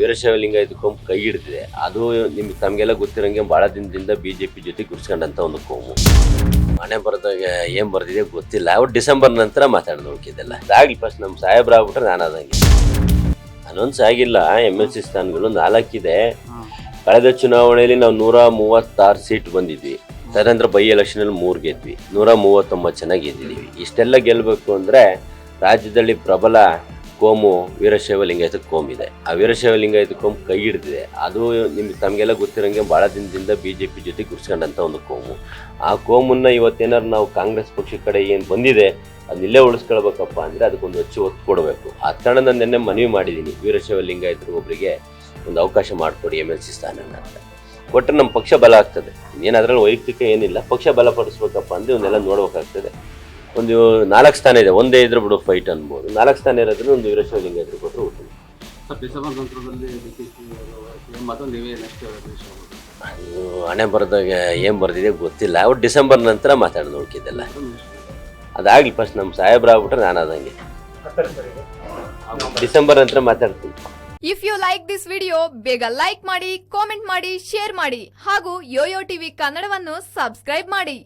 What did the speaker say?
ವೀರಶೈವ ಲಿಂಗಾಯತ ಕೋಮು ಕೈ ಹಿಡಿದಿದೆ. ಅದು ನಿಮ್ಗೆ ತಮಗೆಲ್ಲ ಗೊತ್ತಿರೋಂಗೆ ಭಾಳ ದಿನದಿಂದ ಬಿ ಜೆ ಪಿ ಜೊತೆ ಗುರ್ಸ್ಕೊಂಡಂಥ ಒಂದು ಕೋಮು ಮನೆ ಬರೆದಾಗ ಏನು ಬರ್ದಿದೆ ಗೊತ್ತಿಲ್ಲ. ಅವ್ರು ಡಿಸೆಂಬರ್ ನಂತರ ಮಾತಾಡೋದು ಉಳ್ಕಿದ್ದೆಲ್ಲ ಅದಾಗಲಿ ಫಸ್ಟ್ ನಮ್ಮ ಸಾಹೇಬ್ರ ಆಗ್ಬಿಟ್ರೆ ನಾನು ಅದಂಗೆ ಅನೌನ್ಸ್ ಆಗಿಲ್ಲ. ಎಂ ಎಲ್ ಸಿ ಸ್ಥಾನಗಳು ನಾಲ್ಕಿದೆ. ಕಳೆದ ಚುನಾವಣೆಯಲ್ಲಿ ನಾವು ನೂರ ಮೂವತ್ತಾರು ಸೀಟ್ ಬಂದಿದ್ವಿ. ತದನಂತರ ಬೈ ಎಲೆಕ್ಷನಲ್ಲಿ ಮೂರು ಗೆದ್ವಿ. ನೂರ ಮೂವತ್ತೊಂಬತ್ತು ಚೆನ್ನಾಗಿ ಗೆದ್ದಿದ್ದೀವಿ. ಇಷ್ಟೆಲ್ಲ ಗೆಲ್ಲಬೇಕು ಅಂದರೆ ರಾಜ್ಯದಲ್ಲಿ ಪ್ರಬಲ ಕೋಮು ವೀರಶೈವ ಲಿಂಗಾಯತ ಕೋಮ್ ಇದೆ. ಆ ವೀರಶೈವ ಲಿಂಗಾಯತ ಕೋಮ್ ಕೈ ಹಿಡಿದಿದೆ. ಅದು ನಿಮ್ಗೆ ತಮಗೆಲ್ಲ ಗೊತ್ತಿರೋಂಗೆ ಭಾಳ ದಿನದಿಂದ ಬಿ ಜೆ ಪಿ ಜೊತೆ ಗುರ್ಸ್ಕೊಂಡಂಥ ಒಂದು ಕೋಮು. ಆ ಕೋಮನ್ನು ಇವತ್ತೇನಾರು ನಾವು ಕಾಂಗ್ರೆಸ್ ಪಕ್ಷದ ಕಡೆ ಏನು ಬಂದಿದೆ ಅದನ್ನ ಇಲ್ಲೇ ಉಳಿಸ್ಕೊಳ್ಬೇಕಪ್ಪ ಅಂದರೆ ಅದಕ್ಕೊಂದು ಹೆಚ್ಚು ಒತ್ತು ಕೊಡಬೇಕು. ಆ ಕಾರಣ ನಾನು ನಿನ್ನೆ ಮನವಿ ಮಾಡಿದ್ದೀನಿ ವೀರಶೈವ ಲಿಂಗಾಯತರು ಒಬ್ಬರಿಗೆ ಒಂದು ಅವಕಾಶ ಮಾಡಿಕೊಡಿ ಎಂ ಎಲ್ ಸಿ ಸ್ಥಾನನ ಅಂತ. ಕೊಟ್ಟರೆ ನಮ್ಮ ಪಕ್ಷ ಬಲ ಆಗ್ತದೆ. ಏನು ಅದರಲ್ಲಿ ವೈಯಕ್ತಿಕ ಏನಿಲ್ಲ, ಪಕ್ಷ ಬಲಪಡಿಸ್ಬೇಕಪ್ಪ ಅಂದರೆ ಇವನ್ನೆಲ್ಲ ನೋಡ್ಬೇಕಾಗ್ತದೆ. ಒಂದು ನಾಲ್ಕು ಸ್ಥಾನ ಇದೆ. ಒಂದೇ ಇದ್ರೆ ಬಿಡು ಫೈಟ್ ಅನ್ಬೋದು. ನಾಲ್ಕು ಸ್ಥಾನ ಇರೋದ್ರೆ ಒಂದು ವೀರಶಿವಲಿಂಗ ಲಿಂಗಾಯತರು ಕೊಟ್ಟರು ಉತ್ತಮ. ಹಣೆ ಬರೆದಾಗ ಏನು ಬರ್ದಿದೆ ಗೊತ್ತಿಲ್ಲ. ಅವ್ರು ಡಿಸೆಂಬರ್ ನಂತರ ಮಾತಾಡೋದು ಉಳ್ಕಿದ್ದೆಲ್ಲ ಅದಾಗಲಿ ಫಸ್ಟ್ ನಮ್ಮ ಸಾಹೇಬ್ರ ಆಗ್ಬಿಟ್ರೆ ನಾನು ಅದಂಗೆ ಡಿಸೆಂಬರ್ ನಂತರ ಮಾತಾಡ್ತೀನಿ. If you like this video ಬೇಗ ಲೈಕ್ ಮಾಡಿ ಕಾಮೆಂಟ್ ಮಾಡಿ ಶೇರ್ ಮಾಡಿ ಹಾಗೂ ಯೋಯೋ ಟಿವಿ ಕನ್ನಡವನ್ನು ಸಬ್ಸ್ಕ್ರೈಬ್ ಮಾಡಿ.